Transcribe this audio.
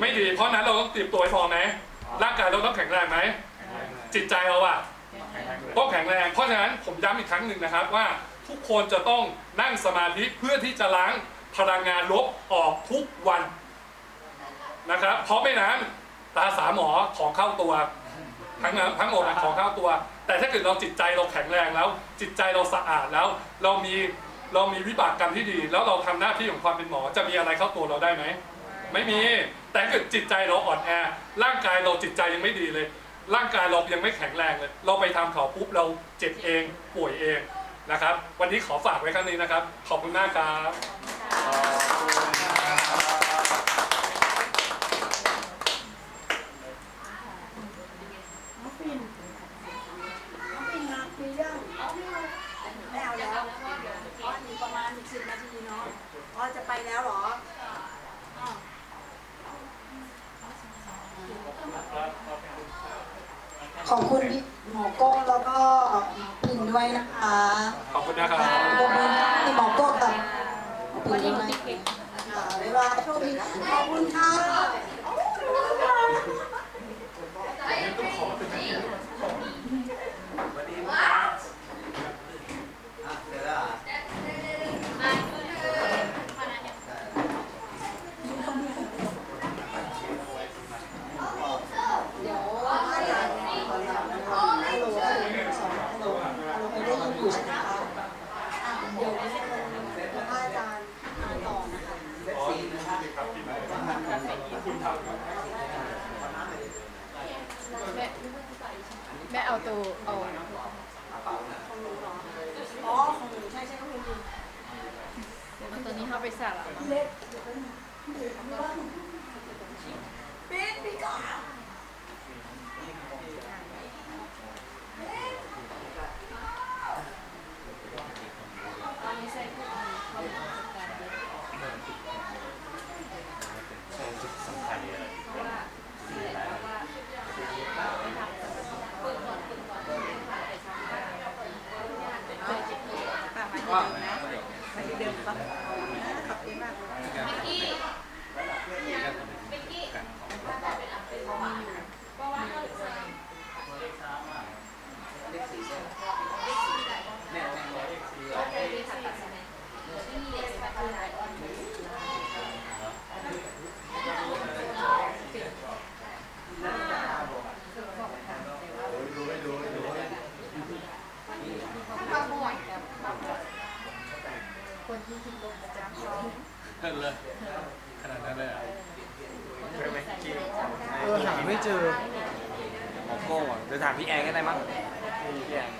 ไม่ดี เพราะฉะนั้นเราต้องเตรียมตัวให้พร้อมไหมร่างกายเราต้องแข็งแรงไหมจิตใจเราอะต้องแข็งแรง เพราะฉะนั้นผมย้ำอีกครั้งหนึ่งนะครับว่าทุกคนจะต้องนั่งสมาธิเพื่อที่จะล้างพลังงานลบออกทุกวันนะครับ เพราะไม่นั้นตาสามหมอของเข้าตัวทั้งนั้นทั้งหมดอะของเข้าตัว แต่ถ้าเกิดเราจิตใจเราแข็งแรงแล้ว จิตใจเราสะอาดแล้ว เรามีเรามีวิบากกรรมที่ดี แล้วเราทำหน้าที่ของความเป็นหมอจะมีอะไรเข้าตัวเราได้ไหม ไม่มี แต่ถ้าเกิดจิตใจเราอ่อนแอ ร่างกายเราจิตใจยังไม่ดีเลย ร่างกายเรายังไม่แข็งแรงเลย เราไปทำเขาปุ๊บเราเจ็บเองป่วยเองนะครับ วันนี้ขอฝากไว้ครั้งนี้นะครับ ขอบคุณมากครับ น้องปิ่นน้องปิ่นมาคุยเรื่องไม่เอาแล้วอ๋ออีกประมาณสิบนาทีเนาะอ๋อจะไปแล้วเหรอ ขอบคุณพี่หมอโก้แล้วก็หมอปิ่นด้วยนะคะขอบคุณนะครับ ขอบคุณพี่หมอโก้กับหมอปิ่นด้วยค่ะบ๊ายบายโชคดีขอบคุณค่ะ เดี๋ยวอาจารย์ขอรับนะคะฮัลโหลฮัลโหลสองฮัลโหลฮัลโหลไม่ได้ยินอยู่ใช่ไหมคะอะเดี๋ยวเดี๋ยวอาจารย์มาต่อนะคะ แม่เอาตัวเอาของหนูเหรออ๋อของหนูใช่ใช่ของหนูเอาตัวนี้เข้าไปใส่ละเล็กปิดปิดก่อน ตอนนี้ใส่พวกนี้เขาเป็นจัดการเยอะเพราะว่าเพราะว่าไปทำเปิดก่อนเปิดก่อนเปิดก่อนไปทำการไปจิตตัวตามมาที่เดิมนะมาที่เดิม ปะขอบคุณมากเมื่อกี้เมื่อกี้เพราะว่าเราจะ ข้าวหมดแบบ คนที่กินลมประจำเขาเพิ่นเลยขนาดนั้นเลยเหรอเออหาไม่เจอหมอโก้อะเดี๋ยวถามพี่แอนก็ได้มั้งพี่แอน